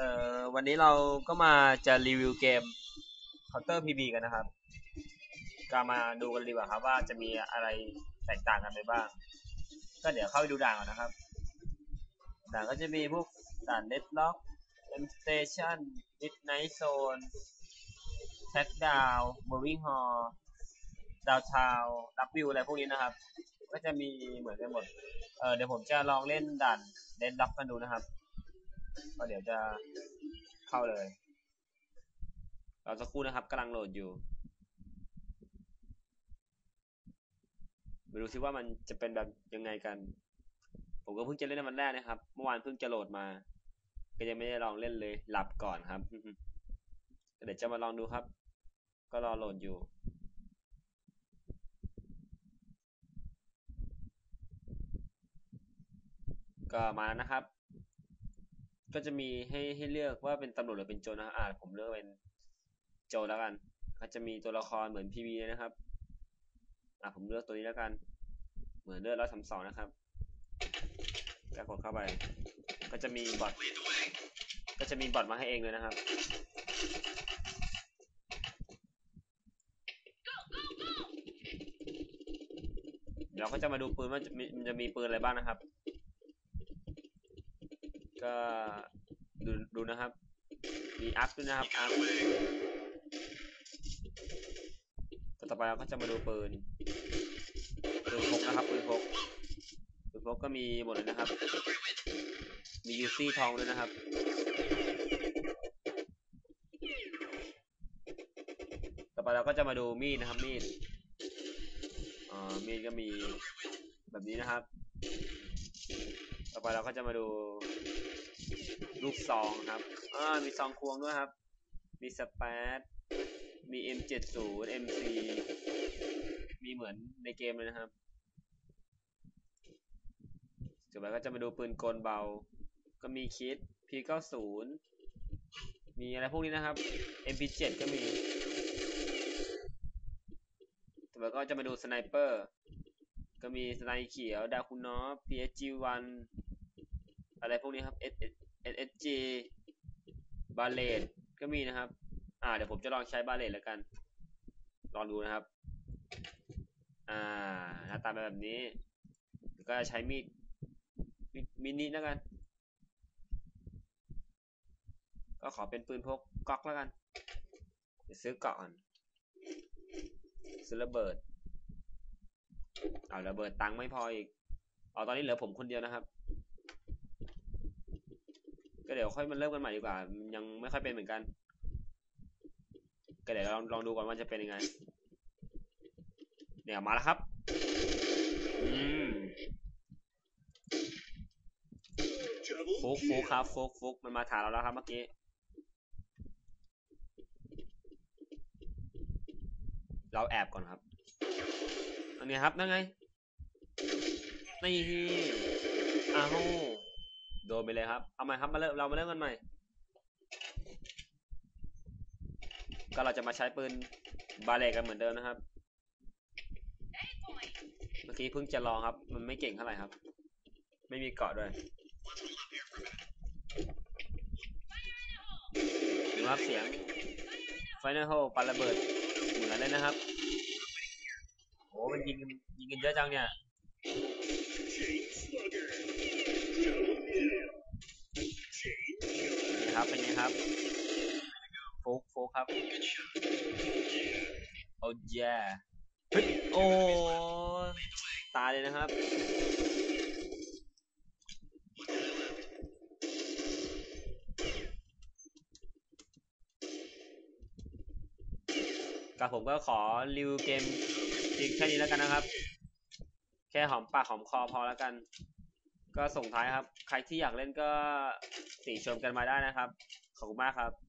เอ่อวันนี้เราก็มาจะรีวิวเกม Counter PB กันนะครับ ก็มาดูกันดีกว่าครับว่าจะมีอะไรแตกต่างกันไปบ้าง ก็เดี๋ยวเข้าไปดูด่านก่อนนะครับ ด่านก็จะมีพวกด่าน Deadlock M Station Midnight Zone Tag Down Moving Hall Downtown Dark View อะไรพวกนี้นะครับ ก็จะมีเหมือนกันหมด เออเดี๋ยวผมจะลองเล่นด่าน Deadlock กันดูนะครับ ก็เดี๋ยวจะเข้าเลยเรอสักครู่นะครับกำลังโหลดอยู่ไม่รู้สิว่ามันจะเป็นแบบยังไงกัน ผมก็เพิ่งจะเล่นในวันแรกนะครับ เมื่อวานเพิ่งจะโหลดมา ก็ยังไม่ได้ลองเล่นเลย หลับก่อนครับ เดี๋ยวจะมาลองดูครับ ก็รอโหลดอยู่ก็มาแล้วนะครับ ก็จะมีให้ให้เลือกว่าเป็นตำรวจหรือเป็นโจรนะครับอ่าผมเลือกเป็นโจรแล้วกันก็จะมีตัวละครเหมือนพีวีนะครับ อ่าผมเลือกตัวนี้แล้วกัน เหมือนเลือกร้อยสามสองนะครับ แล้วกดเข้าไป ก็จะมีบอทก็จะมีบอทมาให้เองเลยนะครับเราก็จะมาดูปืนว่าจะมันจะมีปืนอะไรบ้างนะครับ ก็ดูดูนะครับ มีอัพด้วยนะครับอัพต่อไปเราก็จะมาดูปืนปืนพกนะครับปืนพกปืนพกก็มีหมดเลยนะครับ มียูซี่ทองด้วยนะครับต่อไปเราก็จะมาดูมีดนะครับมีดอ่ามีดก็มีแบบนี้นะครับ ต่อไปเราก็จะมาดู ลูกซองครับอ่ามีซองควงด้วยครับ มีสเปซมี M70 MC มีเหมือนในเกมเลยนะครับต่อไปก็จะมาดูปืนกลเบา ก็มีคิด P90 มีอะไรพวกนี้นะครับ MP7 ก็มีต่อไปก็จะมาดูสไนเปอร์ ก็มีสไนเขียว ดาคุนอฟ PSG1 อะไรพวกนี้ครับ S SSG บาเลตก็มีนะครับ อ่า เดี๋ยวผมจะลองใช้บาเลตแล้วกัน ลองดูนะครับ อ่า หน้าตาเป็นแบบนี้ ก็ใช้มีดมีดมินิแล้วกัน ก็ขอเป็นปืนพกก๊อกแล้วกันซื้อเกาะก่อนซื้อระเบิด เอาระเบิดตังค์ไม่พออีก เอาตอนนี้เหลือผมคนเดียวนะครับ เดี๋ยวค่อยมาเริ่มกันใหม่ดีกว่ามันยังไม่ค่อยเป็นเหมือนกัน ก็เดี๋ยวลองลองดูก่อนว่าจะเป็นยังไงเดี๋ยวมาแล้วครับ อืมฟุกฟุกครับฟุกฟุกมันมาถามเราแล้วครับเมื่อกี้ เราแอบก่อนครับ อันนี้ครับนั่นไงนี่อ้าว โดนไปเลยครับ เอาใหม่ครับมาเริ่มเรามาเริ่มกันใหม่ ก็เราจะมาใช้ปืนบาเลกันเหมือนเดิมนะครับ เมื่อกี้เพิ่งจะลองครับ มันไม่เก่งเท่าไหร่ครับ ไม่มีเกาะด้วยดูครับเสียงไฟนอลโฮปาระเบิดเหมือนเลยนะครับโอ้มันยิงกันยิงกันเยอะจังเนี่ย ครับเป็นไงครับโฟกโฟกครับโอ้ยเฮ้ยโอ้ตายเลยนะครับกับผมก็ขอรีวิวเกมเพียงแค่นี้แล้วกันนะครับ แค่หอมปากหอมคอพอแล้วกัน ก็ส่งท้ายครับ ใครที่อยากเล่นก็ติชมกันมาได้นะครับ ขอบคุณมากครับ